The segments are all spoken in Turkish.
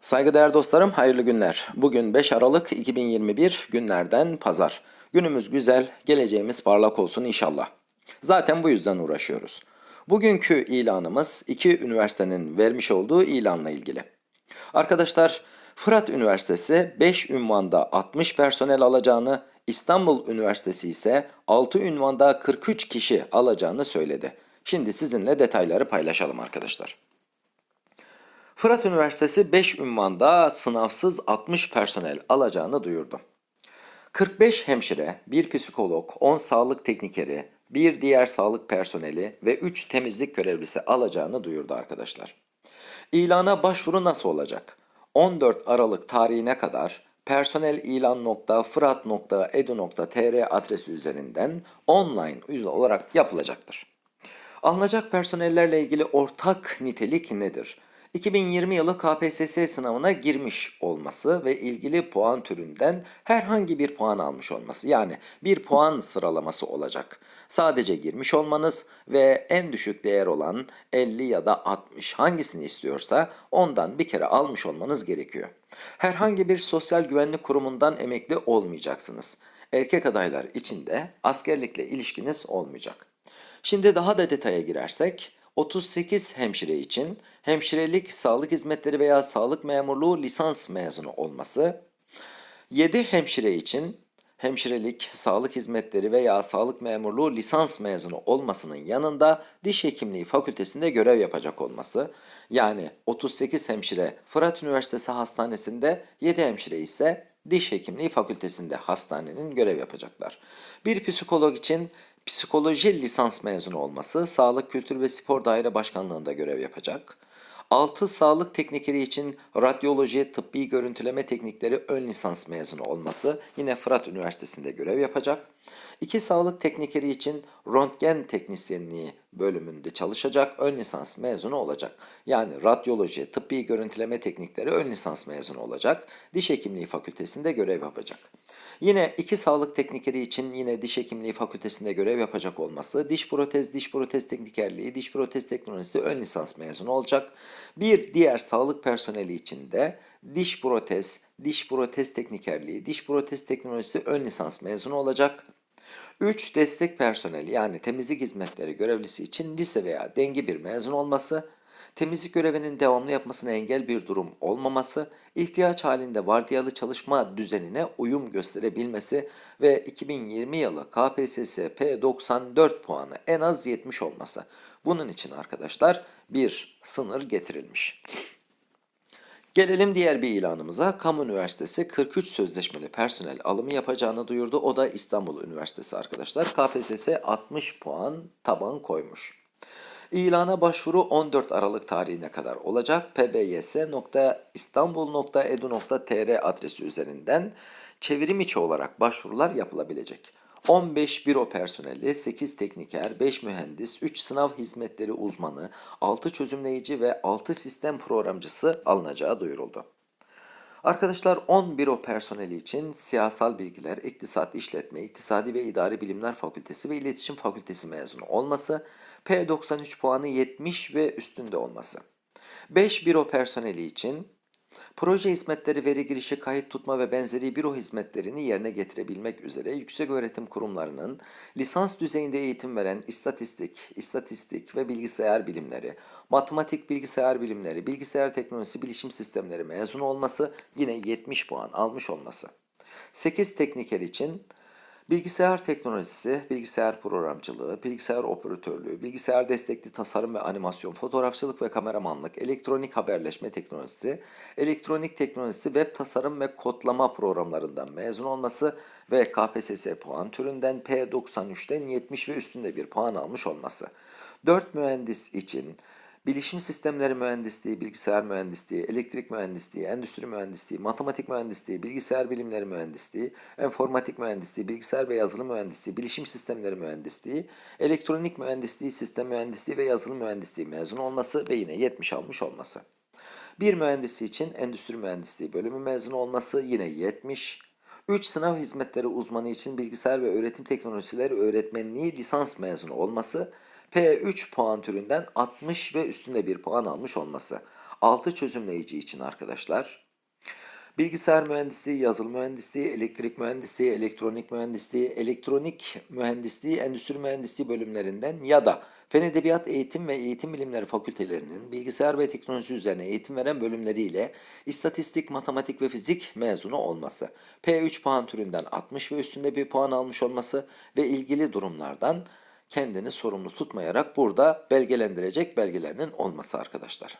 Saygıdeğer dostlarım, hayırlı günler. Bugün 5 Aralık 2021 günlerden pazar. Günümüz güzel, geleceğimiz parlak olsun inşallah. Zaten bu yüzden uğraşıyoruz. Bugünkü ilanımız iki üniversitenin vermiş olduğu ilanla ilgili. Arkadaşlar, Fırat Üniversitesi 5 ünvanda 60 personel alacağını, İstanbul Üniversitesi ise 6 ünvanda 43 kişi alacağını söyledi. Şimdi sizinle detayları paylaşalım arkadaşlar. Fırat Üniversitesi 5 ünvanda sınavsız 60 personel alacağını duyurdu. 45 hemşire, 1 psikolog, 10 sağlık teknikeri, 1 diğer sağlık personeli ve 3 temizlik görevlisi alacağını duyurdu arkadaşlar. İlana başvuru nasıl olacak? 14 Aralık tarihine kadar personelilan.fırat.edu.tr adresi üzerinden online olarak yapılacaktır. Alınacak personellerle ilgili ortak nitelik nedir? 2020 yılı KPSS sınavına girmiş olması ve ilgili puan türünden herhangi bir puan almış olması. Yani bir puan sıralaması olacak. Sadece girmiş olmanız ve en düşük değer olan 50 ya da 60 hangisini istiyorsa ondan bir kere almış olmanız gerekiyor. Herhangi bir sosyal güvenlik kurumundan emekli olmayacaksınız. Erkek adaylar için de askerlikle ilişkiniz olmayacak. Şimdi daha da detaya girersek 38 hemşire için hemşirelik, sağlık hizmetleri veya sağlık memurluğu lisans mezunu olması, 7 hemşire için hemşirelik, sağlık hizmetleri veya sağlık memurluğu lisans mezunu olmasının yanında diş hekimliği fakültesinde görev yapacak olması, yani 38 hemşire Fırat Üniversitesi Hastanesi'nde, 7 hemşire ise diş hekimliği fakültesinde hastanenin görev yapacaklar. Bir psikolog için psikoloji lisans mezunu olması, Sağlık Kültür ve Spor Daire Başkanlığı'nda görev yapacak. 6 sağlık teknikeri için radyoloji, tıbbi görüntüleme teknikleri ön lisans mezunu olması yine Fırat Üniversitesi'nde görev yapacak. 2 sağlık teknikeri için röntgen teknisyenliği bölümünde çalışacak, ön lisans mezunu olacak. Yani radyoloji, tıbbi görüntüleme teknikleri ön lisans mezunu olacak. Diş hekimliği fakültesinde görev yapacak. Yine iki sağlık teknikeri için yine diş hekimliği fakültesinde görev yapacak olması, diş protez, diş protez teknikerliği, diş protez teknolojisi ön lisans mezunu olacak. Bir diğer sağlık personeli için de diş protez, diş protez teknikerliği, diş protez teknolojisi ön lisans mezunu olacak. 3 destek personeli yani temizlik hizmetleri görevlisi için lise veya dengi bir mezun olması, temizlik görevinin devamlı yapmasına engel bir durum olmaması, ihtiyaç halinde vardiyalı çalışma düzenine uyum gösterebilmesi ve 2020 yılı KPSS P94 puanı en az 70 olması. Bunun için arkadaşlar bir sınır getirilmiş. Gelelim diğer bir ilanımıza. Kamu Üniversitesi 43 sözleşmeli personel alımı yapacağını duyurdu. O da İstanbul Üniversitesi arkadaşlar. KPSS 60 puan taban koymuş. İlana başvuru 14 Aralık tarihine kadar olacak. pbys.istanbul.edu.tr adresi üzerinden çevrim içi olarak başvurular yapılabilecek. 15 büro personeli, 8 tekniker, 5 mühendis, 3 sınav hizmetleri uzmanı, 6 çözümleyici ve 6 sistem programcısı alınacağı duyuruldu. Arkadaşlar 10 büro personeli için siyasal bilgiler, iktisat, işletme, iktisadi ve idari bilimler fakültesi ve iletişim fakültesi mezunu olması, P93 puanı 70 ve üstünde olması. 5 büro personeli için Proje hizmetleri, veri girişi, kayıt tutma ve benzeri büro hizmetlerini yerine getirebilmek üzere yüksek öğretim kurumlarının lisans düzeyinde eğitim veren istatistik, istatistik ve bilgisayar bilimleri, matematik bilgisayar bilimleri, bilgisayar teknolojisi bilişim sistemleri mezun olması yine 70 puan almış olması. 8 tekniker için Bilgisayar teknolojisi, bilgisayar programcılığı, bilgisayar operatörlüğü, bilgisayar destekli tasarım ve animasyon, fotoğrafçılık ve kameramanlık, elektronik haberleşme teknolojisi, elektronik teknolojisi, web tasarım ve kodlama programlarından mezun olması ve KPSS puan türünden P93'ten 70 ve üstünde bir puan almış olması. 4 mühendis için Bilişim sistemleri mühendisliği, bilgisayar mühendisliği, elektrik mühendisliği, endüstri mühendisliği, matematik mühendisliği, bilgisayar bilimleri mühendisliği, enformatik mühendisliği, bilgisayar ve yazılım mühendisliği, bilişim sistemleri mühendisliği, elektronik mühendisliği, sistem mühendisliği ve yazılım mühendisliği mezun olması ve yine 70 almış olması. Bir mühendisi için endüstri mühendisliği bölümü mezun olması yine 70, 3 sınav hizmetleri uzmanı için bilgisayar ve öğretim teknolojileri öğretmenliği lisans mezunu olması P3 puan türünden 60 ve üstünde bir puan almış olması. 6 çözümleyici için arkadaşlar Bilgisayar mühendisliği, yazılım mühendisliği, elektrik mühendisliği, elektronik mühendisliği, elektronik mühendisliği, endüstri mühendisliği bölümlerinden ya da Fen Edebiyat Eğitim ve Eğitim Bilimleri Fakültelerinin bilgisayar ve teknoloji üzerine eğitim veren bölümleriyle istatistik, matematik ve fizik mezunu olması, P3 puan türünden 60 ve üstünde bir puan almış olması ve ilgili durumlardan kendini sorumlu tutmayarak burada belgelendirecek belgelerinin olması arkadaşlar.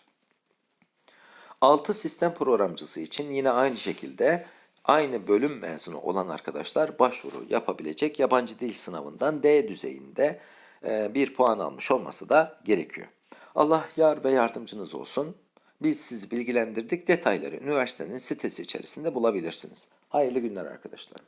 6 sistem programcısı için yine aynı şekilde aynı bölüm mezunu olan arkadaşlar başvuru yapabilecek yabancı dil sınavından D düzeyinde e, bir puan almış olması da gerekiyor. Allah yar ve yardımcınız olsun. Biz sizi bilgilendirdik. Detayları üniversitenin sitesi içerisinde bulabilirsiniz. Hayırlı günler arkadaşlar.